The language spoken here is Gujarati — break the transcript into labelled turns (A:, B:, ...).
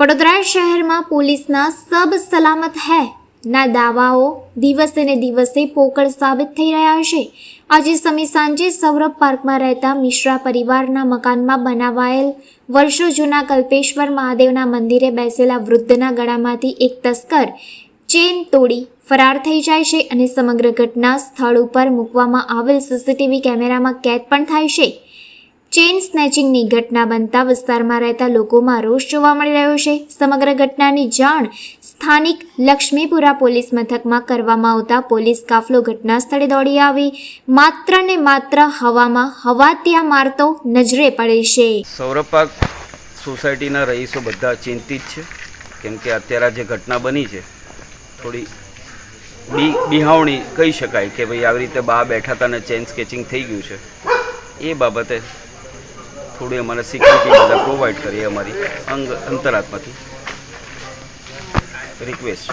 A: વડોદરા શહેરમાં પોલીસના સબ સલામત હૈ. ના દાવાઓ દિવસે ને દિવસે પોકળ સાબિત થઈ રહ્યા છે. આજે સમી સાંજે સૌરભ પાર્કમાં રહેતા મિશ્રા પરિવારના મકાનમાં બનાવાયેલ વર્ષો જૂના કલ્પેશ્વર મહાદેવના મંદિરે બેસેલા વૃદ્ધના ગળામાંથી એક તસ્કર ચેન તોડી ફરાર થઈ જાય છે અને સમગ્ર ઘટના સ્થળ ઉપર મૂકવામાં આવેલ સીસીટીવી કેમેરામાં કેદ પણ થાય છે. ચેન સ્નેચિંગની ઘટના બનતા વિસ્તારમાં રહેતા લોકોમાં રોષ જોવા મળી રહ્યો છે. સમગ્ર ઘટનાની જાણ સ્થાનિક લક્ષ્મીપુરા પોલીસ મથકમાં કરવામાં આવતા પોલીસ કાફલો ઘટના સ્થળે દોડી આવી. માત્ર ને માત્ર હવામાં હવા ત્યાં મારતો નજરે પડે છે.
B: સૌરભ સોસાયટીના રહીશો બધા ચિંતિત છે. કેમ કે અત્યારે જે ઘટના બની છે થોડી બી, બિહાવણી કહી શકાય કે ભાઈ આવી રીતે બા બેઠા હતા અને ચેન સ્કેચિંગ થઈ ગયું છે. એ બાબતે થોડી અમારે સિક્યુરિટી બધા પ્રોવાઈડ કરીએ અમારી અંગ, અંતરાત્માથી. રિક્વેસ્ટ